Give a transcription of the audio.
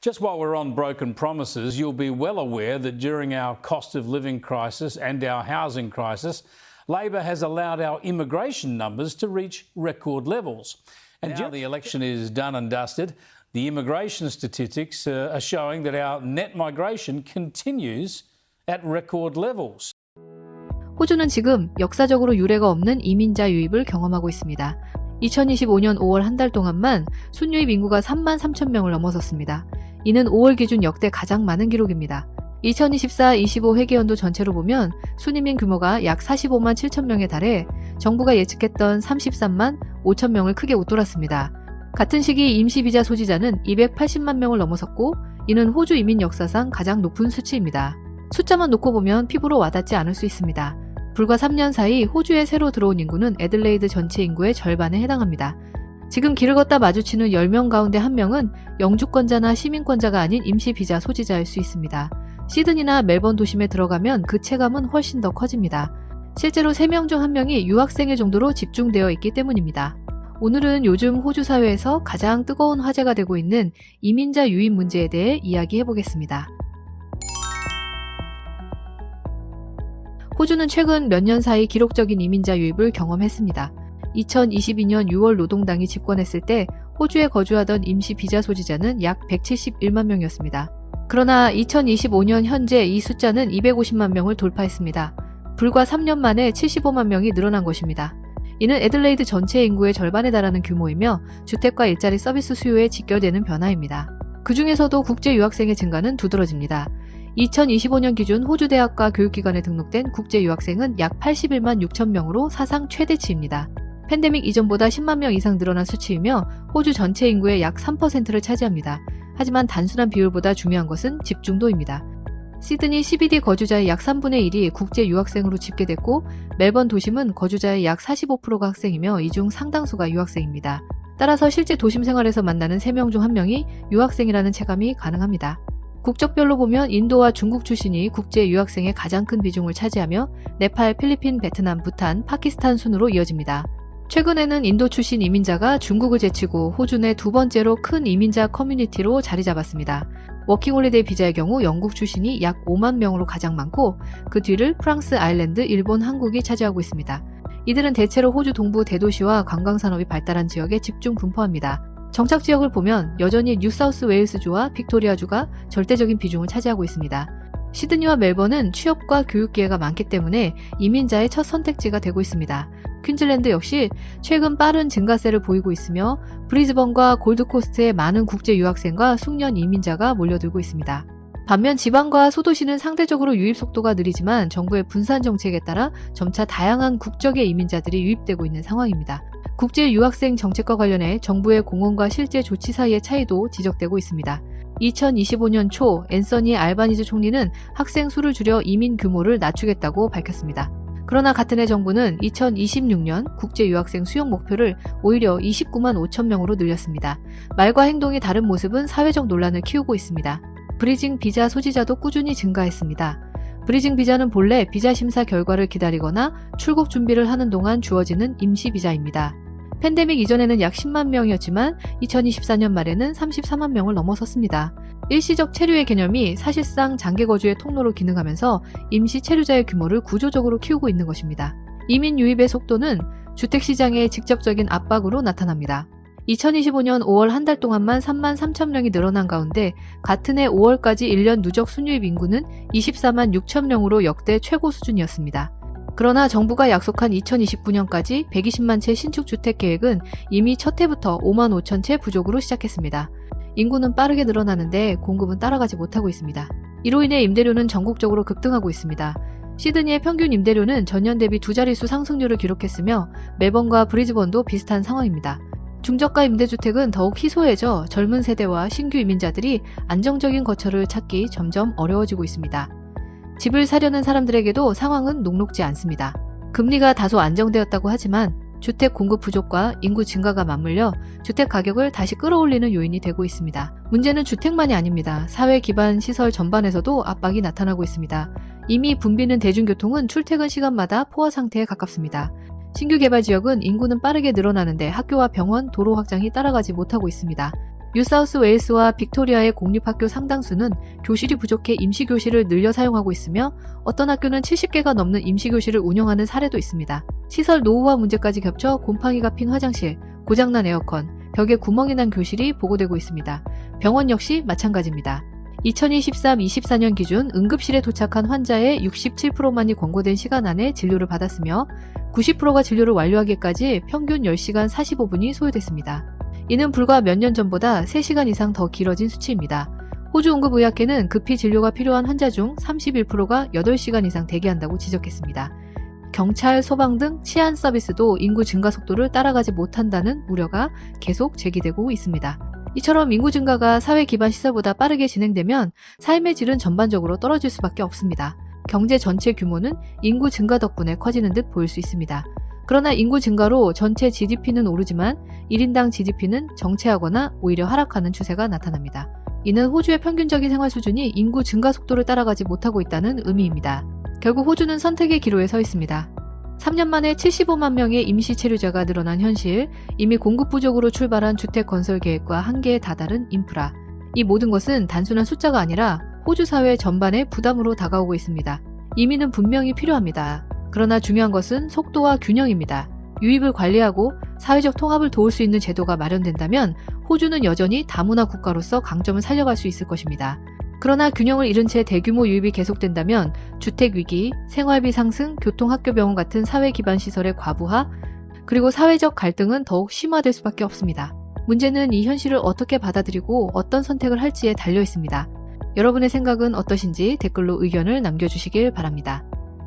Just while we're on broken promises, you'll be well aware that during our cost of living crisis and our housing crisis, Labor has allowed our immigration numbers to reach record levels. And now the election is done and dusted. The immigration statistics uh, are showing that our net migration continues at record levels. 호주는 지금 역사적으로 유례가 없는 이민자 유입을 경험하고 있습니다. 2025년 5월 한 달 동안만 순유입 인구가 3만 3천 명을 넘어섰습니다. 이는 5월 기준 역대 가장 많은 기록입니다. 2024-25 회계연도 전체로 보면 순이민 규모가 약 45만 7천 명에 달해 정부가 예측했던 33만 5천 명을 크게 웃돌았습니다. 같은 시기 임시비자 소지자는 280만 명을 넘어섰고 이는 호주 이민 역사상 가장 높은 수치입니다. 숫자만 놓고 보면 피부로 와닿지 않을 수 있습니다. 불과 3년 사이 호주에 새로 들어온 인구는 애들레이드 전체 인구의 절반에 해당합니다. 지금 길을 걷다 마주치는 10명 가운데 1명은 영주권자나 시민권자가 아닌 임시비자 소지자일 수 있습니다. 시드니나 멜번 도심에 들어가면 그 체감은 훨씬 더 커집니다. 실제로 3명 중 1명이 유학생의 정도로 집중되어 있기 때문입니다. 오늘은 요즘 호주 사회에서 가장 뜨거운 화제가 되고 있는 이민자 유입 문제에 대해 이야기해 보겠습니다. 호주는 최근 몇 년 사이 기록적인 이민자 유입을 경험했습니다. 2022년 6월 노동당이 집권했을 때 호주에 거주하던 임시 비자 소지자는 약 171만 명이었습니다. 그러나 2025년 현재 이 숫자는 250만 명을 돌파했습니다. 불과 3년 만에 75만 명이 늘어난 것입니다. 이는 애들레이드 전체 인구의 절반에 달하는 규모이며 주택과 일자리 서비스 수요에 직결되는 변화입니다. 그 중에서도 국제 유학생의 증가는 두드러집니다. 2025년 기준 호주 대학과 교육기관에 등록된 국제 유학생은 약 81만 6천 명으로 사상 최대치입니다. 팬데믹 이전보다 10만 명 이상 늘어난 수치이며 호주 전체 인구의 약 3%를 차지합니다. 하지만 단순한 비율보다 중요한 것은 집중도입니다. 시드니 CBD 거주자의 약 3분의 1이 국제 유학생으로 집계됐고 멜번 도심은 거주자의 약 45%가 학생이며 이 중 상당수가 유학생입니다. 따라서 실제 도심 생활에서 만나는 3명 중 1명이 유학생이라는 체감이 가능합니다. 국적별로 보면 인도와 중국 출신이 국제 유학생의 가장 큰 비중을 차지하며 네팔, 필리핀, 베트남, 부탄, 파키스탄 순으로 이어집니다. 최근에는 인도 출신 이민자가 중국을 제치고 호주 내 두 번째로 큰 이민자 커뮤니티로 자리 잡았습니다. 워킹홀리데이 비자의 경우 영국 출신이 약 5만 명으로 가장 많고 그 뒤를 프랑스, 아일랜드, 일본, 한국이 차지하고 있습니다. 이들은 대체로 호주 동부 대도시와 관광산업이 발달한 지역에 집중 분포합니다. 정착 지역을 보면 여전히 뉴사우스 웨일스주와 빅토리아주가 절대적인 비중을 차지하고 있습니다. 시드니와 멜번은 취업과 교육 기회가 많기 때문에 이민자의 첫 선택지가 되고 있습니다. 퀸즐랜드 역시 최근 빠른 증가세를 보이고 있으며 브리즈번과 골드코스트에 많은 국제 유학생과 숙련 이민자가 몰려들고 있습니다. 반면 지방과 소도시는 상대적으로 유입 속도가 느리지만 정부의 분산 정책에 따라 점차 다양한 국적의 이민자들이 유입되고 있는 상황입니다. 국제 유학생 정책과 관련해 정부의 공언과 실제 조치 사이의 차이도 지적되고 있습니다. 2025년 초 앤서니 알바니즈 총리는 학생 수를 줄여 이민 규모를 낮추겠다고 밝혔습니다. 그러나 같은 해 정부는 2026년 국제 유학생 수용 목표를 오히려 29만 5천 명으로 늘렸습니다. 말과 행동이 다른 모습은 사회적 논란을 키우고 있습니다. 브리징 비자 소지자도 꾸준히 증가했습니다. 브리징 비자는 본래 비자 심사 결과를 기다리거나 출국 준비를 하는 동안 주어지는 임시 비자입니다. 팬데믹 이전에는 약 10만 명이었지만 2024년 말에는 34만 명을 넘어섰습니다. 일시적 체류의 개념이 사실상 장기 거주의 통로로 기능하면서 임시 체류자의 규모를 구조적으로 키우고 있는 것입니다. 이민 유입의 속도는 주택시장의 직접적인 압박으로 나타납니다. 2025년 5월 한 달 동안만 3만 3천 명이 늘어난 가운데 같은 해 5월까지 1년 누적 순유입 인구는 24만 6천 명으로 역대 최고 수준이었습니다. 그러나 정부가 약속한 2029년까지 120만 채 신축 주택 계획은 이미 첫 해부터 5만 5천 채 부족으로 시작했습니다. 인구는 빠르게 늘어나는데 공급은 따라가지 못하고 있습니다. 이로 인해 임대료는 전국적으로 급등하고 있습니다. 시드니의 평균 임대료는 전년 대비 두 자릿수 상승률을 기록했으며 멜번과 브리즈번도 비슷한 상황입니다. 중저가 임대주택은 더욱 희소해져 젊은 세대와 신규 이민자들이 안정적인 거처를 찾기 점점 어려워지고 있습니다. 집을 사려는 사람들에게도 상황은 녹록지 않습니다. 금리가 다소 안정되었다고 하지만 주택 공급 부족과 인구 증가가 맞물려 주택 가격을 다시 끌어올리는 요인이 되고 있습니다. 문제는 주택만이 아닙니다. 사회 기반 시설 전반에서도 압박이 나타나고 있습니다. 이미 붐비는 대중교통은 출퇴근 시간마다 포화 상태에 가깝습니다. 신규 개발 지역은 인구는 빠르게 늘어나는데 학교와 병원, 도로 확장이 따라가지 못하고 있습니다. 뉴사우스 웨일스와 빅토리아의 공립학교 상당수는 교실이 부족해 임시교실을 늘려 사용하고 있으며 어떤 학교는 70개가 넘는 임시교실을 운영하는 사례도 있습니다. 시설 노후화 문제까지 겹쳐 곰팡이가 핀 화장실, 고장난 에어컨, 벽에 구멍이 난 교실이 보고되고 있습니다. 병원 역시 마찬가지입니다. 2023-24년 기준 응급실에 도착한 환자의 67%만이 권고된 시간 안에 진료를 받았으며 90%가 진료를 완료하기까지 평균 10시간 45분이 소요됐습니다. 이는 불과 몇 년 전보다 3시간 이상 더 길어진 수치입니다. 호주 응급의학회는 급히 진료가 필요한 환자 중 31%가 8시간 이상 대기한다고 지적했습니다. 경찰, 소방 등 치안 서비스도 인구 증가 속도를 따라가지 못한다는 우려가 계속 제기되고 있습니다. 이처럼 인구 증가가 사회 기반 시설보다 빠르게 진행되면 삶의 질은 전반적으로 떨어질 수밖에 없습니다. 경제 전체 규모는 인구 증가 덕분에 커지는 듯 보일 수 있습니다. 그러나 인구 증가로 전체 GDP는 오르지만 1인당 GDP는 정체하거나 오히려 하락하는 추세가 나타납니다. 이는 호주의 평균적인 생활 수준이 인구 증가 속도를 따라가지 못하고 있다는 의미입니다. 결국 호주는 선택의 기로에 서 있습니다. 3년 만에 75만 명의 임시 체류자가 늘어난 현실, 이미 공급 부족으로 출발한 주택 건설 계획과 한계에 다다른 인프라. 이 모든 것은 단순한 숫자가 아니라 호주 사회 전반의 부담으로 다가오고 있습니다. 이민은 분명히 필요합니다. 그러나 중요한 것은 속도와 균형입니다. 유입을 관리하고 사회적 통합을 도울 수 있는 제도가 마련된다면 호주는 여전히 다문화 국가로서 강점을 살려갈 수 있을 것입니다. 그러나 균형을 잃은 채 대규모 유입이 계속된다면 주택 위기, 생활비 상승, 교통, 학교, 병원 같은 사회 기반 시설의 과부하, 그리고 사회적 갈등은 더욱 심화될 수밖에 없습니다. 문제는 이 현실을 어떻게 받아들이고 어떤 선택을 할지에 달려 있습니다. 여러분의 생각은 어떠신지 댓글로 의견을 남겨주시길 바랍니다.